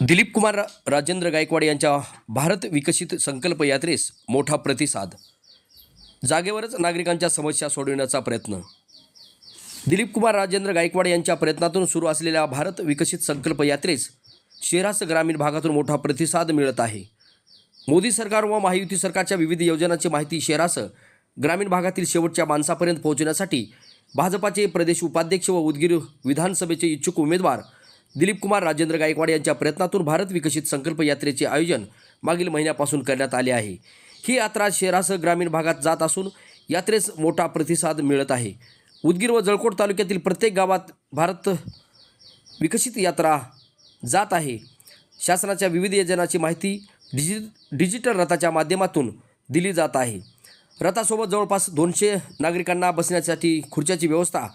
दिलीप कुमार राजेंद्र गायकवाड यांच्या भारत विकसित संकल्प यात्रेस मोठा प्रतिसाद. जागेवरच नागरिकांच्या समस्या सोडविण्याचा प्रयत्न. दिलीप कुमार राजेंद्र गायकवाड यांच्या प्रयत्नातून सुरू असलेल्या भारत विकसित संकल्प यात्रेस शहरास ग्रामीण भागातून मोठा प्रतिसाद मिळत आहे. मोदी सरकार व महायुती सरकारच्या विविध योजनांची माहिती शहरास ग्रामीण भागातील शेवटच्या माणसापर्यंत पोहोचण्यासाठी भाजपाचे प्रदेश उपाध्यक्ष व उदगीर विधानसभेचे इच्छुक उमेदवार दिलीप कुमार राजेंद्र गायकवाड यांच्या प्रयत्नातून भारत विकसित संकल्प यात्रेचे आयोजन मागील महिन्यापासून करण्यात आले आहे. ही यात्रा शहरासह ग्रामीण भागात जात असून यात्रेस मोठा प्रतिसाद मिळत आहे. उदगीर व जळकोट तालुक्यातील प्रत्येक गावात भारत विकसित यात्रा जात आहे. शासनाच्या विविध योजनांची माहिती डिजि डिजिटल रथाच्या माध्यमातून दिली जात आहे. रथासोबत जवळपास दोनशे नागरिकांना बसण्यासाठी खुर्च्याची व्यवस्था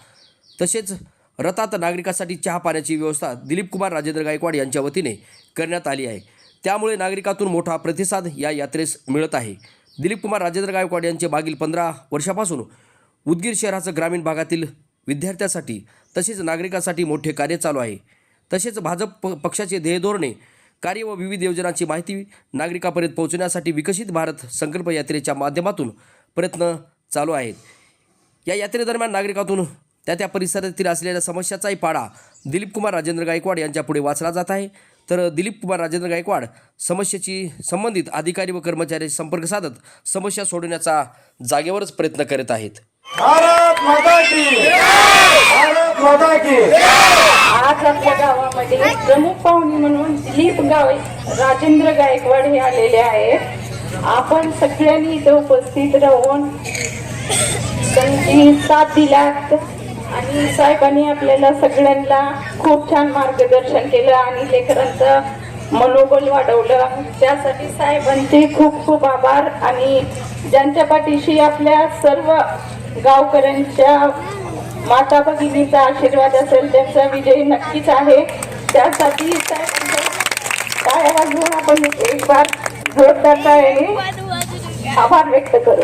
तसेच रथात नागरिकांसाठी चहा पाण्याची व्यवस्था दिलीप कुमार राजेंद्र गायकवाड यांच्या वतीने करण्यात आली आहे. त्यामुळे नागरिकातून मोठा प्रतिसाद या यात्रेस मिळत आहे. दिलीप कुमार राजेंद्र गायकवाड यांचे मागील पंधरा वर्षापासून उदगीर शहराचं ग्रामीण भागातील विद्यार्थ्यांसाठी तसेच नागरिकांसाठी मोठे कार्य चालू आहे. तसेच भाजप प- पक्षाचे ध्येय धोरणे कार्य व विविध योजनांची माहिती नागरिकांपर्यंत पोहोचण्यासाठी विकसित भारत संकल्प यात्रेच्या माध्यमातून प्रयत्न चालू आहेत. या यात्रेदरम्यान नागरिकातून त्या त्या परिसरातील असलेल्या समस्याचाही पाडा. दिलीप कुमार राजेंद्र गायकवाड यांच्या पुढे वाचला जात आहे. तर दिलीप कुमार राजेंद्र गायकवाड समस्येची संबंधित अधिकारी व कर्मचाऱ्याशी संपर्क साधत समस्या सोडवण्याचा जागेवरच प्रयत्न करत आहेत. भारत माता की भारत माता की आज आपल्या गावामध्ये प्रमुख पाहुणे म्हणून दिलीप गाव राजेंद्र गायकवाड हे आलेले आहेत. आपण सगळ्यांनी इथं उपस्थित राहून साथ आणि साहेबांनी आपल्याला सगळ्यांना खूप छान मार्गदर्शन केलं आणि लेकरांचं मनोबल वाढवलं. त्यासाठी साहेबांचे खूप खूप आभार आणि ज्यांच्या पाठीशी आपल्या सर्व गावकऱ्यांच्या माता भगिनीचा आशीर्वाद असेल त्यांचा विजय नक्कीच आहे. त्यासाठी साहेबांच्या वाजवून आपण एक बार जोरदार आभार व्यक्त करू.